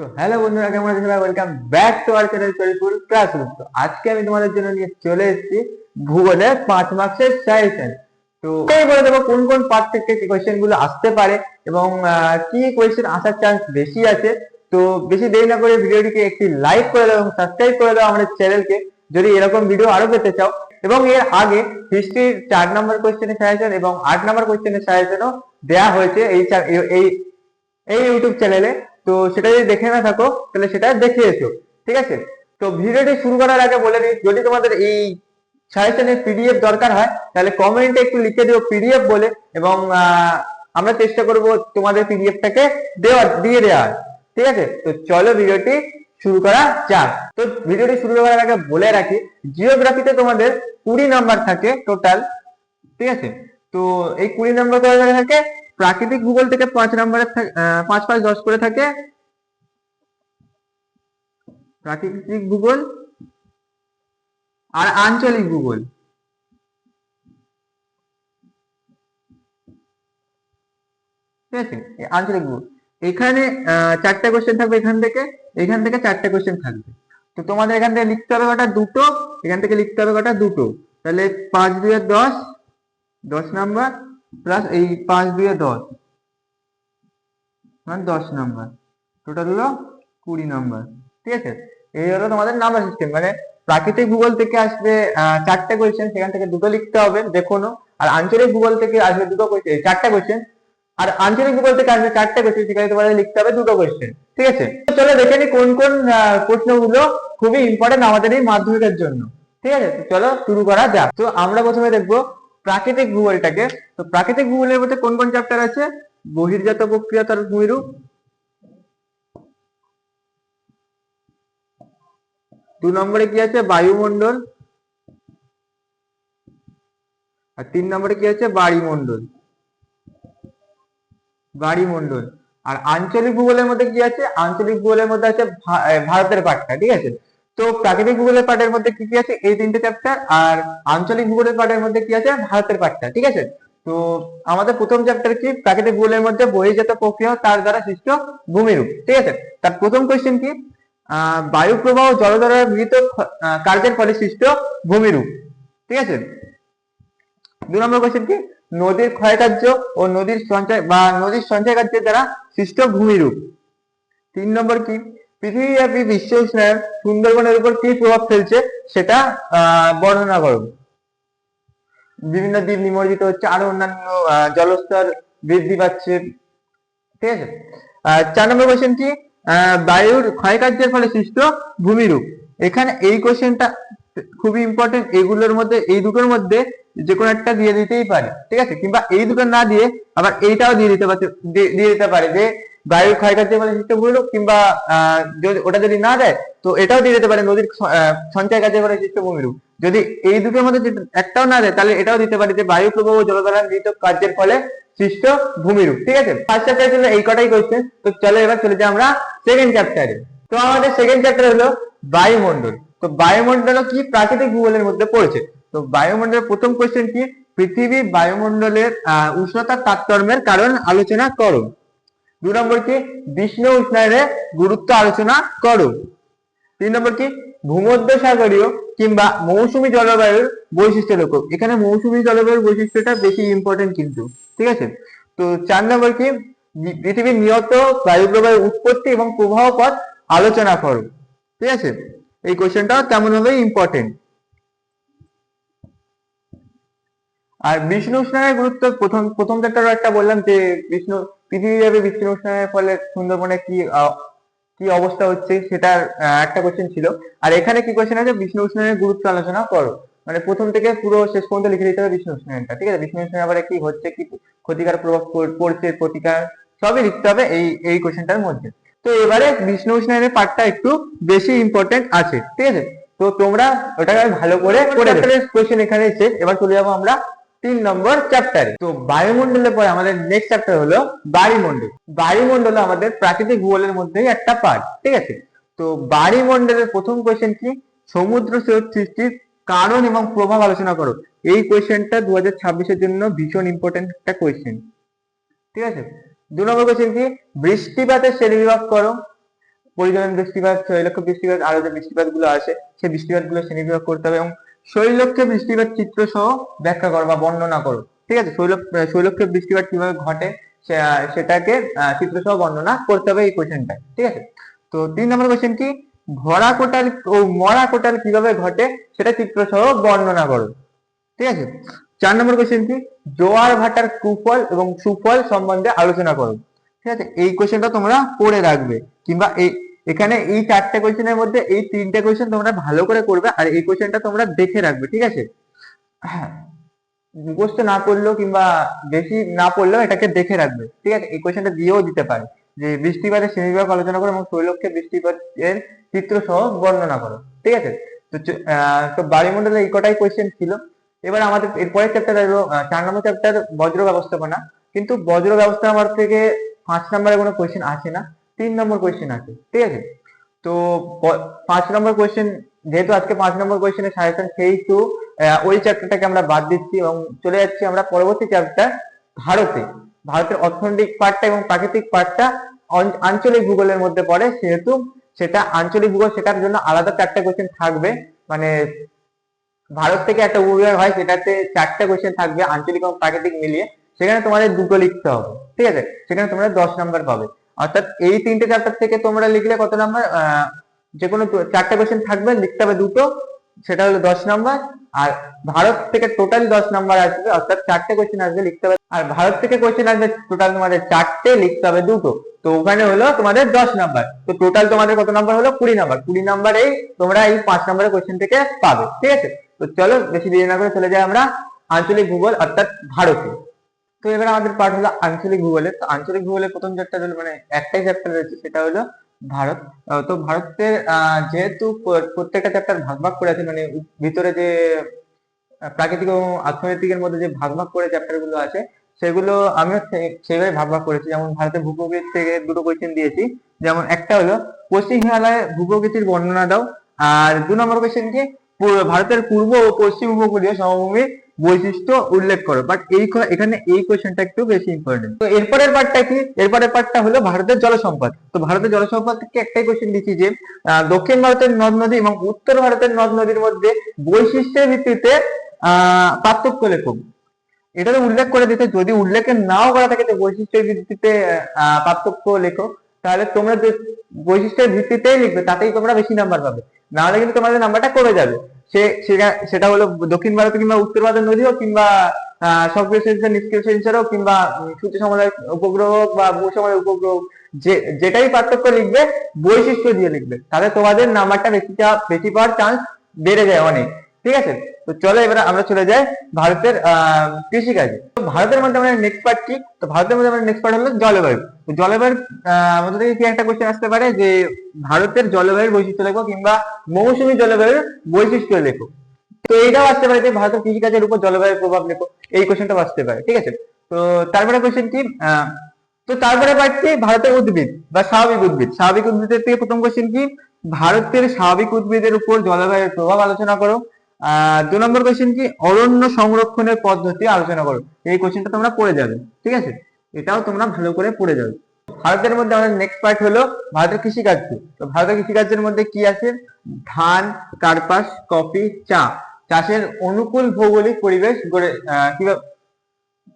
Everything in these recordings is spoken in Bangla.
তো হ্যালো বন্ধুরা, কেমন আছেন সবাই? Welcome back to our channel Charipur classroom তো আজকে আমি তোমাদের জন্য নিয়ে চলে এসেছি ভূগোলের পাঁচ মার্কসের সাজেশন তো এই বলে দেবো কোন কোন পার্ট থেকে কোয়েশ্চেনগুলো আসতে পারে এবং কি কোয়েশ্চেন আসার চান্স বেশি আছে। তো বেশি দেরি না করে ভিডিওটিকে একটি লাইক করে দাও এবং সাবস্ক্রাইব করে দাও আমাদের চ্যানেলকে যদি এরকম ভিডিও আরও পেতে চাও। এবং এর আগে হিস্ট্রির চার নম্বর কোয়েশ্চেনের সাজেশন এবং আট নম্বর কোয়েশ্চেনের সাজেশনও দেওয়া হয়েছে এই- এই এই ইউটিউব চ্যানেলে তো সেটা যদি দেখে না থাকো, তাহলে সেটা দেখে এসো, ঠিক আছে? তো ভিডিওটি শুরু করার আগে বলে দিই, যদি তোমাদের এই সাজেশনের পিডিএফ দরকার হয়, তাহলে কমেন্টে একটু লিখে দিও পিডিএফ বলে, এবং আমরা চেষ্টা করব তোমাদের পিডিএফটাকে দেওয়া দিয়ে দেওয়ার, ঠিক আছে? তো চলো ভিডিওটি শুরু করা যাক। তো ভিডিওটি শুরু করার আগে বলে রাখি জিওগ্রাফিতে তোমাদের কুড়ি নাম্বার থাকে টোটাল ঠিক আছে? তো এই কুড়ি নাম্বার থাকে? প্রাকৃতিক ভূগোল থেকে পাঁচ আহ, পাঁচ পাঁচ দশ করে থাকে। প্রাকৃতিক ভূগোল আর আঞ্চলিক ভূগোল। ঠিক আছে? আঞ্চলিক ভূগোল। এখানে চারটে কোশ্চেন থাকবে এখান থেকে। এখান থেকে চারটে কোশ্চেন থাকবে। তো তোমাদের এখান থেকে লিখতে হবে কটা? দুটো। এখান থেকে লিখতে হবে কটা? দুটো। তাহলে পাঁচ দুয়ে দশ। দশ নাম্বার। প্লাস এই পাঁচ দুয়ে দশ। মানে দশ নাম্বার টোটাল হলো কুড়ি নাম্বার ঠিক আছে? এই হলো তোমাদের নাম্বার সিস্টেম মানে প্রাকৃতিক ভূগোল থেকে আসবে চারটে কোয়েশ্চেন সেখান থেকে দুটো লিখতে হবে কোনো আর আঞ্চলিক ভূগোল থেকে আসবে দুটো কোয়েশ্চেন চারটে কোয়েশ্চেন আর আঞ্চলিক ভূগোল থেকে আসবে চারটে কোয়েশ্চেন সেখানে তোমাদের লিখতে হবে দুটো কোয়েশ্চেন ঠিক আছে? চলো দেখে নি কোন কোন প্রশ্নগুলো খুবই ইম্পর্টেন্ট আমাদের এই মাধ্যমিকের জন্য। ঠিক আছে? চলো শুরু করা যাক। তো আমরা প্রথমে দেখব প্রাকৃতিক ভূগোলটাকে, তো প্রাকৃতিক ভূগোলের মধ্যে কোন কোন চ্যাপ্টার আছে? বহির্জাত প্রক্রিয়া তার ভূমিরূপ। দু নম্বরে কি আছে? বায়ুমণ্ডল। আর তিন নম্বরে কি আছে? বাড়িমণ্ডল। বাড়িমণ্ডল। আর আঞ্চলিক ভূগোলের মধ্যে কি আছে? আঞ্চলিক ভূগোলের মধ্যে আছে ভারতের পাঠটা ঠিক আছে? তো প্রাকৃতিক ভূগোলের পাঠের মধ্যে কি কি আছে? এই তিনটে চ্যাপ্টার আর আঞ্চলিক ভূগোলের পাঠের মধ্যে কি আছে? ভারতের পাঠটা, ঠিক আছে? তো আমাদের প্রথম চ্যাপ্টার কি? প্রাকৃতিক ভূগোলের মধ্যে বহির্জাত প্রক্রিয়া তার দ্বারা সৃষ্ট ভূমিরূপ, ঠিক আছে? তার প্রথম কোয়েশ্চেন কি? বায়ু প্রবাহ ও জলধারার গৃহীত কার্যের ফলে সৃষ্ট ভূমিরূপ, ঠিক আছে? দু নম্বর কোয়েশ্চেন কি? নদীর ক্ষয়কার্য ও নদীর সঞ্চয় বা নদীর সঞ্চয় কার্যের দ্বারা সৃষ্ট ভূমিরূপ, তিন নম্বর কি? পৃথিবীব্যাপী বিশ্ব উষ্ণায়ন সুন্দরবনের উপর কি প্রভাব ফেলছে সেটা বর্ণনা করো। বিভিন্ন দ্বীপ নিমজ্জিত হচ্ছে, আরও অন্যান্য জলস্তর বৃদ্ধি পাচ্ছে। ঠিক আছে? চার নম্বর কোয়েশ্চেন কি? বায়ুর ক্ষয়কার্যের ফলে সৃষ্ট ভূমিরূপ। এখানে এই কোয়েশ্চেনটা খুবই ইম্পর্টেন্ট এগুলোর মধ্যে, এই দুটোর মধ্যে যে কোনো একটা দিয়ে দিতেই পারে। ঠিক আছে? কিংবা এই দুটো না দিয়ে আবার এইটাও দিয়ে দিতে পারে দিয়ে দিতে পারে যে বায়ুর ক্ষয়কার্যের ফলে সৃষ্ট ভূমিরূপ কিংবা যদি ওটা যদি না দেয় তো এটাও দিয়ে দিতে পারে নদীর সঞ্চয় ফলে সৃষ্ট ভূমিরূপ যদি এই দুটোর মধ্যে একটাও না দেয় তাহলে এটাও দিতে পারে যে বায়ু প্রবাহ ও জলধারা গৃহীত কার্যের ফলে সৃষ্ট ভূমিরূপ ঠিক আছে? ফার্স্ট চ্যাপ্টার ছিল এই কটাই কোয়েশ্চেন তো চলো এবার চলে যাই আমরা সেকেন্ড চ্যাপ্টারে তো আমাদের সেকেন্ড চ্যাপ্টার হলো বায়ুমণ্ডল। তো বায়ুমণ্ডল কি? প্রাকৃতিক ভূগোলের মধ্যে পড়েছে। তো বায়ুমণ্ডলের প্রথম কোয়েশ্চেন কি? পৃথিবীর বায়ুমণ্ডলের আহ, উষ্ণতার তারতম্যের কারণ আলোচনা করো। দু নম্বর কি? বিষ্ণু উষ্ণায়নের গুরুত্ব আলোচনা করো। তিন নম্বর কি? ভূমধ্যসাগরীয় কিংবা মৌসুমি জলবায়ুর বৈশিষ্ট্য লক্ষ্য এখানে মৌসুমী জলবায়ুর বৈশিষ্ট্যটা বেশি ইম্পর্টেন্ট কিন্তু, ঠিক আছে? তো চার নম্বর কি? পৃথিবীর নিয়ত বায়ু প্রবাহের উৎপত্তি এবং প্রবাহ পথ আলোচনা করো, ঠিক আছে? এই কোশ্চেনটাও তেমন ভাবে ইম্পর্টেন্ট আর বিষ্ণু উষ্ণায়নের গুরুত্ব, প্রথম প্রথম একটা বললাম যে বিষ্ণু পৃথিবীব্যাপী উষ্ণায়নের ফলে সুন্দরবনে কি কি অবস্থা হচ্ছে সেটার একটা কোশ্চেন ছিল। আর এখানে কি কোশ্চেন আছে? বিষ্ণু উষ্ণায়নের গুরুত্ব আলোচনা করো। মানে প্রথম থেকে পুরো শেষ পর্যন্ত লিখে দিতে হবে বিষ্ণু উষ্ণায়নটা ঠিক আছে? বিষ্ণু উষ্ণায়নের ব্যাপারে কি হচ্ছে, কি ক্ষতিকার প্রভাব পড়ছে প্রতিকার সবই লিখতে হবে এই এই কোশ্চেনটার মধ্যে। তো এবারে বিষ্ণু উষ্ণায়নের পার্টটা একটু বেশি ইম্পর্টেন্ট আছে, ঠিক আছে? তো তোমরা ওটাকে ভালো করে কোশ্চেন এখানে শেষ এবার চলে যাব আমরা তিন নম্বর চ্যাপ্টারে তো বায়ুমণ্ডলের পরে আমাদের নেক্সট চ্যাপ্টার হলো বায়ুমণ্ডল। বায়ুমণ্ডল আমাদের প্রাকৃতিক ভূগোলের মধ্যেই একটা পার্ট ঠিক আছে? তো বায়ুমণ্ডলের প্রথম কোয়েশ্চেন কি? সমুদ্র স্রোত সৃষ্টির কারণ এবং প্রভাব আলোচনা করো। এই কোয়েশ্চেনটা দু হাজার ছাব্বিশের জন্য ভীষণ ইম্পর্টেন্ট একটা কোয়েশ্চেন ঠিক আছে? দু নম্বর কোয়েশ্চেন কি? বৃষ্টিপাতের শ্রেণীবিভাগ করো। পরিজন বৃষ্টিপাত শৈলক্ষ বৃষ্টিপাত, আরও যে বৃষ্টিপাতগুলো আছে সেই বৃষ্টিপাতগুলো শ্রেণীবিভাগ করতে হবে এবং শৈলক্ষে বৃষ্টিপাত চিত্র সহ ব্যাখ্যা করো বা বর্ণনা করো। ঠিক আছে? শৈলক শৈলক্ষে বৃষ্টিপাত কীভাবে ঘটে সেটাকে চিত্র সহ বর্ণনা করতে হবে এই কোশ্চেনটা ঠিক আছে? তো তিন নম্বর কোশ্চেন কি? ভরা কোটাল ও মরা কোটাল কীভাবে ঘটে, সেটা চিত্র সহ বর্ণনা করো। ঠিক আছে? চার নম্বর কোশ্চেন কি? জোয়ার ভাটার কুফল এবং সুফল সম্বন্ধে আলোচনা করো। ঠিক আছে? এই কোশ্চেনটা তোমরা পড়ে রাখবে কিংবা এই এখানে এই চারটে কোশ্চেনের মধ্যে এই তিনটে কোশ্চেন তোমরা ভালো করে করবে আর এই কোশ্চেনটা তোমরা দেখে রাখবে, ঠিক আছে? হ্যাঁ মুখস্থ না করলেও কিংবা বেশি না পড়লেও এটাকে দেখে রাখবে, ঠিক আছে? এই কোশ্চেনটা দিয়েও দিতে পারে, যে বৃষ্টিপাতের শ্রেণীবিভাগ আলোচনা করো এবং শৈলক্ষে বৃষ্টিপাতের চিত্র সহ বর্ণনা করো, ঠিক আছে? তো তো বায়ুমণ্ডলে এই কটাই কোশ্চেন ছিল। এবার আমাদের এরপরের চ্যাপ্টার হলো চার নম্বর চ্যাপ্টার বজ্র ব্যবস্থাপনা। কিন্তু বজ্র ব্যবস্থাপনার থেকে পাঁচ নম্বরে কোনো কোশ্চেন আসে না। তিন নম্বর কোয়েশ্চেন আছে, ঠিক আছে? তো পাঁচ নম্বর কোশ্চেন যেহেতু আজকে পাঁচ নম্বর কোশ্চেনের সাজেশন সেহেতু ওই চ্যাপ্টারটাকে আমরা বাদ দিচ্ছি এবং চলে যাচ্ছি আমরা পরবর্তী চ্যাপ্টার ভারতে। ভারতের অর্থনৈতিক পার্টটা এবং প্রাকৃতিক পার্টটা আঞ্চলিক ভূগোলের মধ্যে পড়ে, সেহেতু সেটা আঞ্চলিক ভূগোল সেটার জন্য আলাদা চারটা কোশ্চেন থাকবে। মানে ভারত থেকে একটা উপবিভাগ হয়, সেটাতে চারটা কোয়েশ্চেন থাকবে আঞ্চলিক এবং প্রাকৃতিক মিলিয়ে। সেখানে তোমাদের দুটো লিখতে হবে, ঠিক আছে? সেখানে তোমরা দশ নাম্বার পাবে। অর্থাৎ এই তিনটে চ্যাপ্টার থেকে তোমরা লিখলে কত নাম্বার যে কোনো চারটে কোশ্চেন থাকবে, লিখতে হবে দুটো, সেটা হলো দশ নাম্বার আর ভারত থেকে টোটাল দশ নাম্বার আসবে, অর্থাৎ চারটে কোয়েশ্চেন আসবে, লিখতে হবে। আর ভারত থেকে কোশ্চেন আসবে টোটাল তোমাদের চারটে, লিখতে হবে দুটো। তো ওখানে হলো তোমাদের দশ নাম্বার তো টোটাল তোমাদের কত নাম্বার হলো? কুড়ি নাম্বার কুড়ি নাম্বারেই তোমরা এই পাঁচ নাম্বারের কোয়েশ্চেন থেকে পাবে, ঠিক আছে? তো চলো, বেশি দেরি না করে চলে যাই আমরা আঞ্চলিক ভূগোল, অর্থাৎ ভারতে। তো এবার আমাদের পাঠ হলো আঞ্চলিক ভূগোলের তো আঞ্চলিক ভূগোলের প্রথম চ্যাপ্টার হলো মানে একটাই চ্যাপ্টার রয়েছে, সেটা হলো ভারত। তো ভারতের যেহেতু প্রত্যেকটা চ্যাপ্টার ভাগ ভাগ করে আছে মানে ভিতরে যে প্রাকৃতিক এবং অর্থনৈতিকের মধ্যে যে ভাগ ভাগ করে চ্যাপ্টারগুলো আছে, সেগুলো আমিও সেভাবে ভাগ ভাগ করেছি। যেমন ভারতের ভূপ্রকৃতি থেকে দুটো কোয়েশ্চেন দিয়েছি। যেমন একটা হলো পশ্চিম হিমালয়ে ভূপ্রকৃতির বর্ণনা দাও। আর দু নম্বর কোয়েশ্চেন কি? ভারতের পূর্ব ও পশ্চিম উপকূলীয় সমভূমির বৈশিষ্ট্য উল্লেখ করো। বাট এই এখানে এই কোয়েশ্চেনটা একটু বেশি ইম্পর্টেন্ট তো এরপরের পার্টটা কি? এরপরের পার্টটা হলো ভারতের জলসম্পদ। তো ভারতের জলসম্পদ থেকে একটাই কোয়েশ্চেন দিচ্ছি যে দক্ষিণ ভারতের নদ নদী এবং উত্তর ভারতের নদ নদীর মধ্যে বৈশিষ্ট্যের ভিত্তিতে পার্থক্য লেখো। এটা তো উল্লেখ করে দিতে, যদি উল্লেখে নাও করা থাকে যে বৈশিষ্ট্যের ভিত্তিতে পার্থক্য লেখো, তাহলে তোমরা যে বৈশিষ্ট্যের ভিত্তিতেই লিখবে, তাতেই তোমরা বেশি নাম্বার পাবে। নাহলে কিন্তু তোমাদের নাম্বারটা কমে যাবে। সে, সেটা- হলো দক্ষিণ ভারত কিংবা উত্তর ভারতের নদী হোক কিংবা সক্রিয় সেন্সার নিষ্ক্রিয় সেন্সার হোক কিংবা সূর্য সমুদায় উপগ্রহ হোক বা ভূ সমুদায় উপগ্রহ, যে, যেটাই পার্থক্য লিখবে, বৈশিষ্ট্য দিয়ে লিখবে। তাহলে তোমাদের নাম্বারটা বেশি বেশি পাওয়ার চান্স বেড়ে যায় অনেক। ঠিক আছে? তো চলো এবার আমরা চলে যাই ভারতের কৃষিকাজে। ভারতের মধ্যে আমাদের নেক্সট পার্ট কি? তো ভারতের মধ্যে আমাদের নেক্সট পার্ট হলো জলবায়ু। তো জলবায়ুর মধ্যে থেকে কি একটা কোশ্চেন আসতে পারে যে ভারতের জলবায়ুর বৈশিষ্ট্য লেখো কিংবা মৌসুমী জলবায়ুর বৈশিষ্ট্য লেখো। তো এইটাও আসতে পারে যে ভারতের কৃষিকাজের উপর জলবায়ুর প্রভাব লেখো। এই কোশ্চেনটাও আসতে পারে, ঠিক আছে? তো তারপরে কোশ্চেন কি? তো তারপরে কি? ভারতের উদ্ভিদ বা স্বাভাবিক উদ্ভিদ। স্বাভাবিক উদ্ভিদের থেকে প্রথম কোশ্চেন কি? ভারতের স্বাভাবিক উদ্ভিদের উপর জলবায়ুর প্রভাব আলোচনা করো। দু নম্বর কোয়েশ্চেন কি? অরণ্য সংরক্ষণের পদ্ধতি আলোচনা করো। এই কোশ্চেনটা তোমরা পড়ে যাবে, ঠিক আছে? এটাও তোমরা ভালো করে পড়ে যাবে। ভারতের মধ্যে আমাদের নেক্সট পার্ট হলো ভারতের কৃষিকার্য। তো ভারতের কৃষিকার্যের মধ্যে কি আছে? ধান, কার্পাস, কফি, চা। চাষের অনুকূল ভৌগোলিক পরিবেশ গড়ে কীভাবে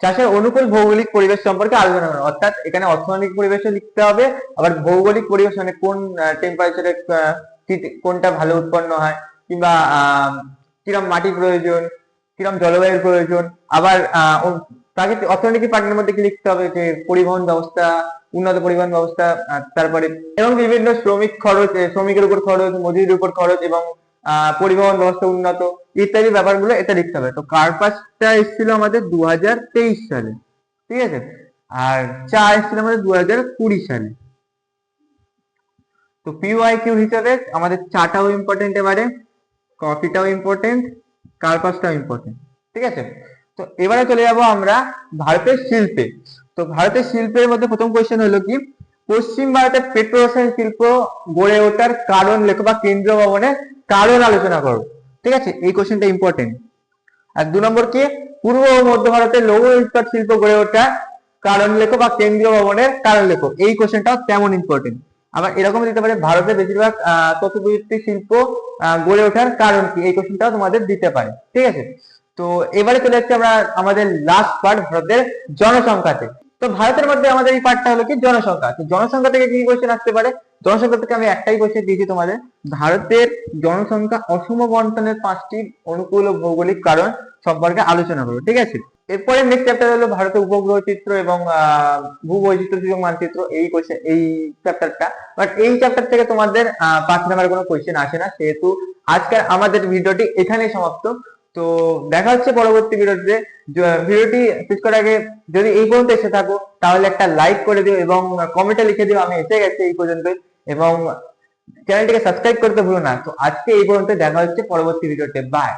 চাষের অনুকূল ভৌগোলিক পরিবেশ সম্পর্কে আলোচনা করো। অর্থাৎ এখানে অর্থনৈতিক পরিবেশও লিখতে হবে, আবার ভৌগোলিক পরিবেশ মানে কোন টেম্পারেচারে কোনটা ভালো উৎপন্ন হয়? কিংবা কিরম মাটি প্রয়োজন, কিরম জলবায়ুর প্রয়োজন, আবার প্রাকৃতিক, অর্থনৈতিক পার্টের মধ্যে কি লিখতে হবে যে পরিবহন ব্যবস্থা, উন্নত পরিবহন ব্যবস্থা তারপরে, এবং বিভিন্ন শ্রমিক খরচ শ্রমিকের উপর খরচ, মজুরির উপর খরচ এবং পরিবহন ব্যবস্থা উন্নত, ইত্যাদি ব্যাপারগুলো এটা লিখতে হবে। তো কার্পাসটা এসেছিল আমাদের দু হাজার তেইশ সালে, ঠিক আছে? আর চা এসেছিল আমাদের দু হাজার কুড়ি সালে। তো পিওয়াই কিউ হিসাবে আমাদের চাটাও ইম্পর্টেন্ট এবারে। কফিটাও ইম্পর্টেন্ট কার্পাসটাও ইম্পর্টেন্ট ঠিক আছে? তো এবারে চলে যাব আমরা ভারতের শিল্পে। তো ভারতের শিল্পের মধ্যে প্রথম কোয়েশ্চেন হলো কি, পশ্চিম ভারতের পেট্রো শিল্প গড়ে ওঠার কারণ লেখো বা কেন্দ্র ভবনের কারণ আলোচনা করো, ঠিক আছে? এই কোয়েশ্চেনটা ইম্পর্টেন্ট আর দু নম্বর কি, পূর্ব ও মধ্য ভারতের লৌহ ইস্পাত শিল্প গড়ে ওঠার কারণ লেখো বা কেন্দ্রীয় ভবনের কারণ লেখো। এই কোশ্চেনটাও তেমন ইম্পর্টেন্ট আবার এরকম দিতে পারে ভারতের বেশিরভাগ তথ্য শিল্প গড়ে ওঠার কারণ কি? এই কোশ্চেনটাও তোমাদের দিতে পারে, ঠিক আছে? তো এবারে চলে যাচ্ছে আমরা আমাদের লাস্ট পার্ট ভারতের জনসংখ্যাতে। তো ভারতের মধ্যে আমাদের এই পার্টটা হলো কি? জনসংখ্যা। জনসংখ্যা থেকে কি কোশ্চেন আসতে পারে? জনসংখ্যা থেকে আমি একটাই কোশ্চেন দিয়েছি তোমাদের। ভারতের জনসংখ্যা অসম বন্টনের পাঁচটি অনুকূল ভৌগোলিক কারণ সম্পর্কে আলোচনা করব, ঠিক আছে? এরপরে নেক্সট চ্যাপ্টার হলো ভারতের উপগ্রহ চিত্র এবং ভূবৈচিত্র সূচক মানচিত্র। এই কোশ্চেন এই চ্যাপ্টারটা বাট এই চ্যাপ্টার থেকে তোমাদের পাঁচ নাম্বার কোনো কোশ্চেন আসে না, সেহেতু আজকের আমাদের ভিডিওটি এখানেই সমাপ্ত। তো দেখা হচ্ছে পরবর্তী ভিডিওতে। ভিডিওটি শেষ করার আগে যদি এই পর্যন্ত এসে থাকো, তাহলে একটা লাইক করে দিও এবং কমেন্টে লিখে দিও, আমি এসে গেছি এই পর্যন্ত। এবং চ্যানেলটিকে সাবস্ক্রাইব করতে ভুলো না। তো আজকে এই পর্যন্ত দেখা হচ্ছে পরবর্তী ভিডিওতে। বাই